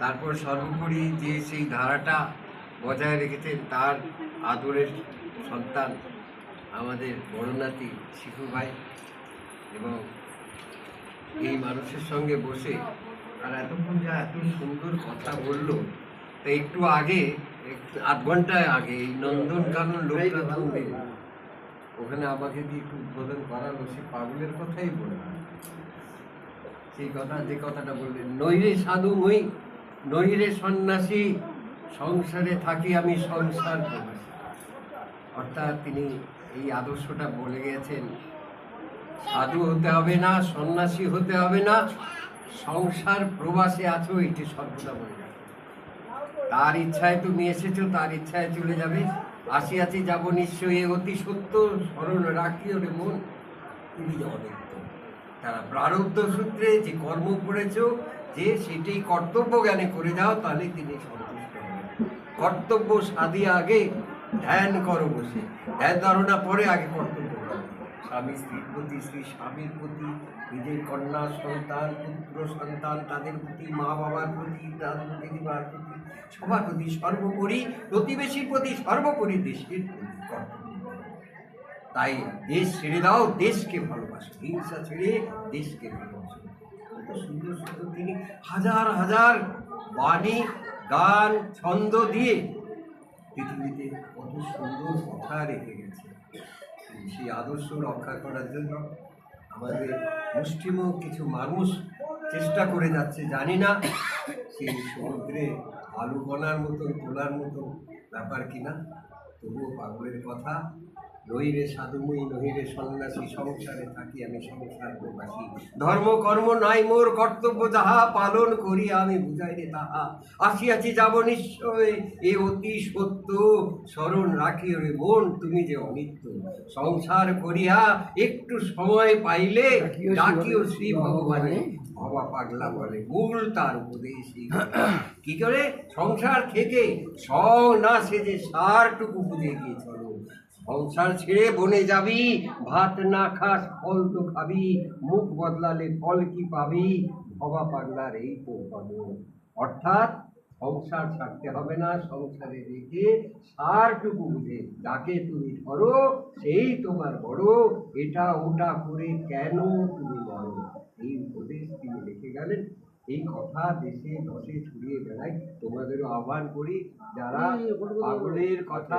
তারপর সর্বোপরি যে সেই ধারাটা বজায় রেখেছেন তার আদরের সন্তান আমাদের বড় নাতি শিশু ভাই এবং এই মানুষের সঙ্গে বসে আর এতক্ষণ যা এত সুন্দর কথা বলল, তা একটু আগে আধ ঘন্টায় আগে এই নন্দনকানন লোকনাথ ওখানে আমাকে দিয়ে একটু উদ্বোধন করালো সে পাগলের কথাই বললাম সেই কথা, যে কথাটা বললেন নইরে সাধু মই নইরে সন্ন্যাসী সংসারে থাকি আমি সংসার অর্থাৎ তিনি এই আদর্শটা বলে গেছেন, সাধু হতে হবে না, সন্ন্যাসী হতে হবে না, সংসার প্রবাসে আছো এটি সর্বদা বলে তার ইচ্ছায় তুমি এসেছ, তার ইচ্ছায় চলে যাবে। আসিয়াছি যাব নিশ্চয়ই, অতি সত্য, স্মরণ রাখিও রে মন, তুমি অনিত্য। তারা প্রারব্ধ সূত্রে যে কর্ম করেছ, যে সেটাই কর্তব্য জ্ঞানে করে যাও তাহলে তিনি সন্তুষ্ট হবেন কর্তব্য সাধিয়ে আগে ধ্যান করো বসে ধ্যান ধারণা পরে আগে কর্তব্য করো। স্বামী স্ত্রীর প্রতি, স্ত্রী স্বামীর প্রতি, নিজের কন্যা, সন্তান, পুত্র, সন্তান, তাদের প্রতি, মা বাবার প্রতি, দাদু, দিদিমার প্রতি, সবার প্রতি সর্বোপরি, প্রতিবেশীর প্রতি সর্বোপরি দেশের প্রতি কর্তব্য করো। তাই দেশ ছেড়ে দাও, দেশকে ভালোবাসো। হিংসা ছেড়ে দেশকে ভালোবাসো। কত সুন্দর সুন্দর তিনি হাজার হাজার বাণী, গান, ছন্দ দিয়ে পৃথিবীতে কত সুন্দর কথা রেখে গেছে সেই আদর্শ রক্ষা করার জন্য আমাদের মুষ্টিম কিছু মানুষ চেষ্টা করে যাচ্ছে, জানি না সেই সমুদ্রে আলু কণার মতো, তোলার মতো ব্যাপার কিনা। তবুও পাগলের কথা নইরে সাধুময়ী নহিরে সন্ন্যাসী সংসারে থাকি আমি সংসার প্রবাসী। ধর্ম কর্ম নাই মোর কর্তব্য যাহা পালন করি আমি বুঝাই রে তাহা। আসিয়াছি যাব নিশ্চয় এ অতি সত্য। স্মরণ রাখি রে মন তুমি যে অনিত্য। সংসার করিয়া একটু সময় পাইলে ডাকিও শ্রী ভগবানে। বাবা পাগলা বলে মূল তার উপদেশ কি করে? সংসার থেকে সং না সেজে সারটুকু বুঝে গিয়ে চলো। সংসার ছেড়ে বনে যাবি, ভাত না খাস, ফল তো খাবি, মুখ বদলালে ফল কি পাবি? ভবা পাগলার এই তো অর্থাৎ সংসার ছাড়তে হবে না, সংসারে রেখে সারটুকু বুঝে, যাকে তুমি ধরো, সেই তোমার বড়। এটা ওটা করে কেন তুমি বড় এই উপদেশ তিনি লিখে গেলেন। এই কথা দেশে দশে ছড়িয়ে বেড়াই তোমাদেরও আহ্বান করি যারা পাগলের কথা